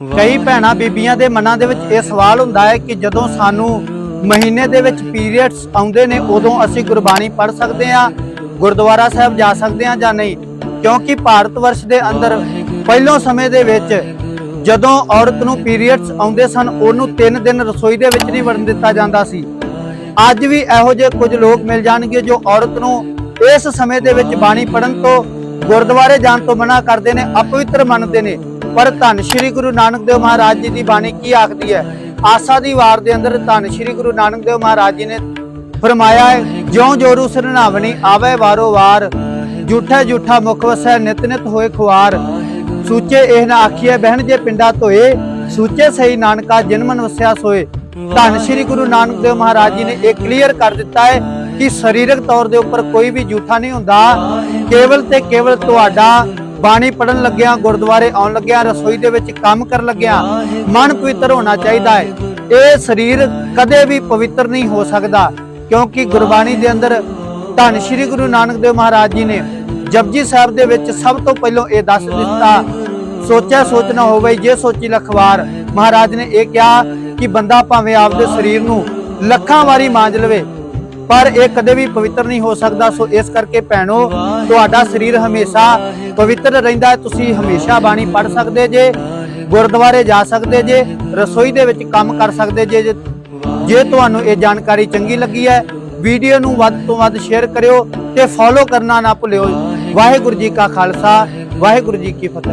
ਕਈ ਭੈਣਾ ਬੀਬੀਆਂ ਦੇ ਮਨਾਂ ਦੇ ਵਿੱਚ ਇਹ ਸਵਾਲ ਹੁੰਦਾ ਹੈ ਕਿ ਜਦੋਂ ਸਾਨੂੰ ਮਹੀਨੇ ਦੇ ਵਿੱਚ ਪੀਰੀਅਡਸ ਆਉਂਦੇ ਨੇ, ਉਦੋਂ ਅਸੀਂ ਗੁਰਬਾਣੀ ਪੜ੍ਹ ਸਕਦੇ ਹਾਂ, ਗੁਰਦੁਆਰਾ ਸਾਹਿਬ ਜਾ ਸਕਦੇ ਹਾਂ ਜਾਂ ਨਹੀਂ? ਕਿਉਂਕਿ ਭਾਰਤ ਵਰਸ਼ ਦੇ ਅੰਦਰ ਪਹਿਲੋਂ ਸਮੇਂ ਦੇ ਵਿੱਚ ਜਦੋਂ ਔਰਤ ਨੂੰ ਪੀਰੀਅਡਸ ਆਉਂਦੇ ਸਨ, ਉਹਨੂੰ 3 ਦਿਨ ਰਸੋਈ ਦੇ ਵਿੱਚ ਨਹੀਂ ਵੜਨ ਦਿੱਤਾ ਜਾਂਦਾ ਸੀ। ਅੱਜ ਵੀ ਇਹੋ ਜਿਹੇ ਕੁਝ ਲੋਕ ਮਿਲ ਜਾਣਗੇ ਜੋ ਔਰਤ ਨੂੰ ਇਸ ਸਮੇਂ ਦੇ ਵਿੱਚ ਬਾਣੀ ਪੜਨ ਤੋਂ, ਗੁਰਦੁਆਰੇ ਜਾਣ ਤੋਂ ਮਨਾ ਕਰਦੇ ਨੇ, ਅਪਵਿੱਤਰ ਮੰਨਦੇ ਨੇ। ਪਰ ਧੰਨ ਸ਼੍ਰੀ ਗੁਰੂ ਨਾਨਕ ਦੇਵ ਮਹਾਰਾਜ ਜੀ ਦੀ ਬਾਣੀ ਕੀ ਆਖਦੀ ਹੈ? ਆਸਾ ਦੀ ਵਾਰ ਦੇ ਅੰਦਰ ਧੰਨ ਸ਼੍ਰੀ ਗੁਰੂ ਨਾਨਕ ਦੇਵ ਮਹਾਰਾਜ ਜੀ ਨੇ ਫਰਮਾਇਆ ਹੈ, ਜਿਉਂ ਜੋਰੂ ਸਰਨਾਵਣੀ ਆਵੇ ਵਾਰੋ ਵਾਰ। ਝੂਠਾ ਝੂਠਾ ਮੁਖ ਵਸੈ, ਨਿਤ ਨਿਤ ਹੋਏ ਖੁਆਰ। ਸੂਚੇ ਇਹ ਨਾ ਆਖੀਏ ਬਹਿਣ ਜੇ ਪਿੰਡਾ ਧੋਏ। ਸੂਚੇ ਸਹੀ ਨਾਨਕਾ ਜਿਨਮਨ ਵਸਿਆ ਸੋਏ। ਧੰਨ ਸ਼੍ਰੀ ਗੁਰੂ ਨਾਨਕ ਦੇਵ ਮਹਾਰਾਜ ਜੀ ਨੇ ਇਹ ਕਲੀਅਰ ਕਰ ਦਿੱਤਾ ਹੈ ਕਿ ਸਰੀਰਕ ਤੌਰ ਦੇ ਉੱਪਰ ਕੋਈ ਵੀ ਝੂਠਾ ਨਹੀਂ ਹੁੰਦਾ। ਕੇਵਲ ਤੇ ਕੇਵਲ ਤੁਹਾਡਾ ਬਾਣੀ ਪੜਨ ਲੱਗਿਆਂ, ਗੁਰਦੁਆਰੇ ਆਉਣ ਲੱਗਿਆਂ, ਰਸੋਈ ਦੇ ਵਿੱਚ ਕੰਮ ਕਰਨ ਲੱਗਿਆਂ, ਮਨ ਪਵਿੱਤਰ ਹੋਣਾ ਚਾਹੀਦਾ ਹੈ। ਇਹ ਸਰੀਰ ਕਦੇ ਵੀ ਪਵਿੱਤਰ ਨਹੀਂ ਹੋ ਸਕਦਾ, ਕਿਉਂਕਿ ਗੁਰਬਾਣੀ ਦੇ ਅੰਦਰ ਧੰਨ ਸ਼੍ਰੀ ਗੁਰੂ ਨਾਨਕ ਦੇਵ ਮਹਾਰਾਜ ਜੀ ਨੇ ਜਪਜੀ ਸਾਹਿਬ ਦੇ ਵਿੱਚ ਸਭ ਤੋਂ ਪਹਿਲਾਂ ਇਹ ਦੱਸ ਦਿੱਤਾ, ਸੋਚਿਆ ਸੋਚਣਾ ਹੋਵੇ, ਜੇ ਸੋਚੀ ਲਖਵਾਰ, ਮਹਾਰਾਜ ਨੇ ਇਹ ਕਿਹਾ ਕਿ ਬੰਦਾ ਭਾਵੇਂ ਆਪਦੇ ਸਰੀਰ ਨੂੰ ਲੱਖਾਂ ਵਾਰੀ ਮਾਂਜ ਲਵੇ ਪਰ ਇਹ ਕਦੇ ਵੀ ਪਵਿੱਤਰ ਨਹੀਂ ਹੋ ਸਕਦਾ। ਸੋ ਇਸ ਕਰਕੇ ਭੈਣੋ, ਤੁਹਾਡਾ ਸਰੀਰ ਹਮੇਸ਼ਾ ਪਵਿੱਤਰ ਰਹਿੰਦਾ ਤੁਸੀਂ ਹਮੇਸ਼ਾ ਬਾਣੀ ਪੜ ਸਕਦੇ ਜੇ, ਗੁਰਦੁਆਰੇ ਜਾ ਸਕਦੇ ਜੇ, ਰਸੋਈ ਦੇ ਵਿੱਚ ਕੰਮ ਕਰ ਸਕਦੇ ਜੇ- ਜੇ ਤੁਹਾਨੂੰ ਇਹ ਜਾਣਕਾਰੀ ਚੰਗੀ ਲੱਗੀ ਹੈ, ਵੀਡੀਓ ਨੂੰ ਵੱਧ ਤੋਂ ਵੱਧ ਸ਼ੇਅਰ ਕਰਿਓ ਤੇ ਫੋਲੋ ਕਰਨਾ ਨਾ ਭੁੱਲਿਓ। ਵਾਹਿਗੁਰੂ ਜੀ ਕਾ ਖਾਲਸਾ, ਵਾਹਿਗੁਰੂ ਜੀ ਕੀ ਫਤਿਹ।